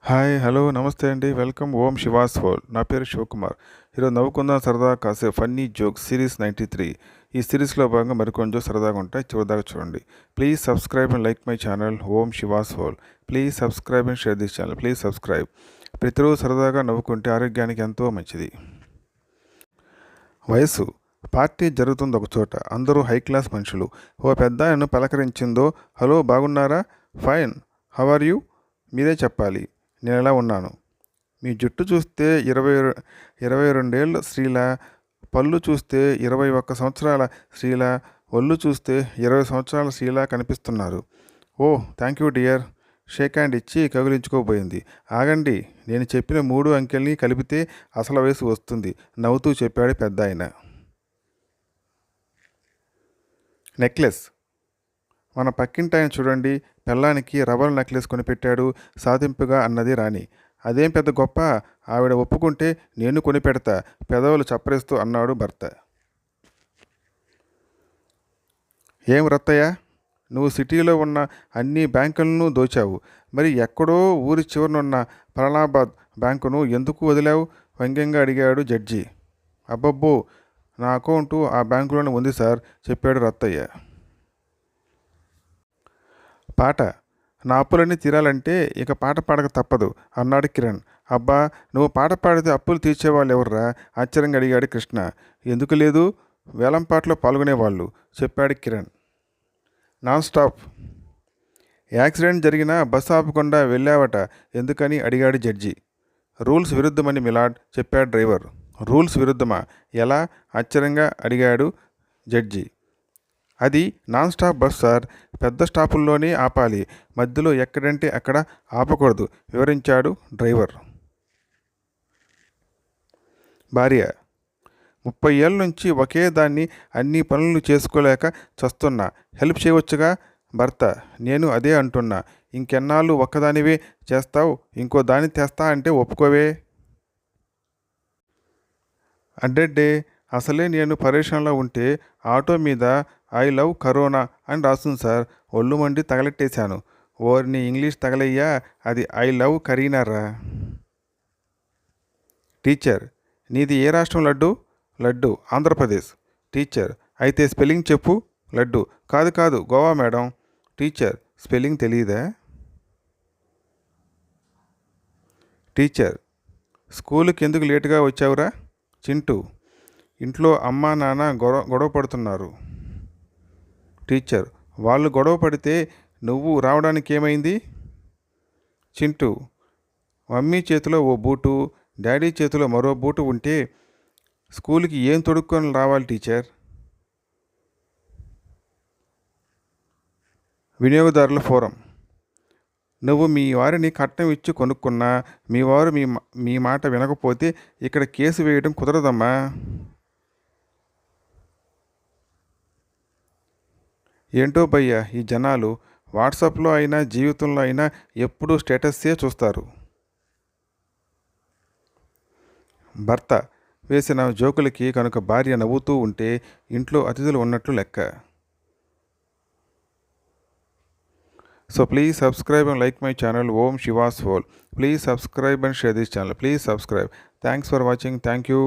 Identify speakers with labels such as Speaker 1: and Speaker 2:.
Speaker 1: Hi hello నమస్తే అండి. Welcome. ఓం she was whole నా పేరు శివకుమార్. ఈరోజు నవ్వుకుందాం సరదా కాసే funny joke series ninety three. ఈ సిరీస్లో భాగంగా మరికొన్ని జోక్ సరదాగా ఉంటాయి. చివరిదాకా చూడండి. Please subscribe and like my channel. Om Shivas whole please subscribe and share this channel. Please subscribe. ప్రతిరోజు సరదాగా నవ్వుకుంటే ఆరోగ్యానికి ఎంతో మంచిది. వయసు పార్టీ జరుగుతుంది ఒక చోట. అందరూ హై క్లాస్ మనుషులు. ఓ పెద్ద ఆయన పలకరించిందో హలో బాగున్నారా? ఫైన్. How are you? మీరే చెప్పాలి. నేను ఎలా ఉన్నాను. మీ జుట్టు చూస్తే ఇరవై ఇరవై రెండేళ్ళ స్త్రీల పళ్ళు చూస్తే ఇరవై ఒక్క సంవత్సరాల స్త్రీల ఒళ్ళు చూస్తే ఇరవై సంవత్సరాల స్త్రీలా కనిపిస్తున్నారు. ఓ thank you dear. Shake hand ఇచ్చి కగులించుకోబోయింది. ఆగండి నేను చెప్పిన మూడు అంకెల్ని కలిపితే అసలు వయసు వస్తుంది. నవ్వుతూ చెప్పాడు పెద్ద ఆయన నెక్లెస్. మన పక్కింటాయన చూడండి పెళ్ళానికి రబ్బర్ నెక్లెస్ కొనిపెట్టాడు సాధింపుగా అన్నది రాణి. అదేం పెద్ద గొప్ప? ఆవిడ ఒప్పుకుంటే నేను కొనిపెడతా పెదవులు చప్పరిస్తూ అన్నాడు భర్త. ఏం రత్తయ్య? నువ్వు సిటీలో ఉన్న అన్ని బ్యాంకులను దోచావు. మరి ఎక్కడో ఊరి చివరనున్న ఫలానాబాద్ బ్యాంకును ఎందుకు వదిలావు? వ్యంగ్యంగా అడిగాడు జడ్జి. అబ్బబ్బో నా అకౌంటు ఆ బ్యాంకులోనే ఉంది సార్ చెప్పాడు రత్తయ్య. పాట. నా అప్పులన్నీ తీరాలంటే ఇక పాట పాడక తప్పదు అన్నాడు కిరణ్. అబ్బా నువ్వు పాట పాడితే అప్పులు తీర్చేవాళ్ళు ఎవర్రా ఆశ్చర్యంగా అడిగాడు కృష్ణ. ఎందుకు లేదు? వేలంపాటలో పాల్గొనేవాళ్ళు చెప్పాడు కిరణ్. Non stop. యాక్సిడెంట్ జరిగినా బస్సు ఆపకుండా వెళ్ళావట ఎందుకని అడిగాడు జడ్జి. రూల్స్ విరుద్ధమని మిలాడ్ చెప్పాడు డ్రైవర్. రూల్స్ విరుద్ధమా? ఎలా? ఆశ్చర్యంగా అడిగాడు జడ్జి. అది నాన్ స్టాప్ బస్ సార్. పెద్ద స్టాపుల్లోనే ఆపాలి. మధ్యలో ఎక్కడంటే అక్కడ ఆపకూడదు వివరించాడు డ్రైవర్. భార్య ముప్పై ఏళ్ళ నుంచి ఒకే దాన్ని అన్ని పనులు చేసుకోలేక చస్తున్నా. హెల్ప్ చేయవచ్చుగా? భర్త నేను అదే అంటున్నా. ఇంకెన్నాళ్ళు ఒక్కదానివే చేస్తావు? ఇంకో దాన్ని తెస్తా అంటే ఒప్పుకోవే? అడ్డెడ్డే అసలే నేను పరేషన్లో ఉంటే ఆటో మీద ఐ లవ్ కరోనా అని రాస్తుంది సార్. ఒళ్ళు మండి తగలెట్టేశాను. ఓరిని ఇంగ్లీష్ తగలయ్యా. అది ఐ లవ్ కరీనారా టీచర్ నీది ఏ రాష్ట్రం లడ్డు? లడ్డు ఆంధ్రప్రదేశ్. టీచర్ అయితే స్పెల్లింగ్ చెప్పు. లడ్డు. కాదు కాదు గోవా మేడం. టీచర్ స్పెల్లింగ్ తెలియదా టీచర్ స్కూల్కి ఎందుకు లేటుగా వచ్చావురా? చింటూ ఇంట్లో అమ్మా నాన్న గొడవ గొడవ పడుతున్నారు. టీచర్ వాళ్ళు గొడవ పడితే నువ్వు రావడానికి ఏమైంది? చింటూ మమ్మీ చేతిలో ఓ బూటు డాడీ చేతిలో మరో బూటు ఉంటే స్కూల్కి ఏం తొడుక్కొని రావాలి టీచర్? వినియోగదారుల ఫోరం. నువ్వు మీ వారిని కట్నం ఇచ్చి కొనుక్కున్నా మీ వారు మీ మీ మాట వినకపోతే ఇక్కడ కేసు వేయడం కుదరదమ్మా. ఏంటో భయ్యా ఈ జనాలు వాట్సాప్లో అయినా జీవితంలో అయినా ఎప్పుడూ స్టేటస్సే చూస్తారు. భర్త వేసిన జోకులకి కనుక భార్య నవ్వుతూ ఉంటే ఇంట్లో అతిథులు ఉన్నట్లు లెక్క. So please subscribe and like my channel Om Shivas whole. Please subscribe and share this channel please subscribe thanks for watching thank you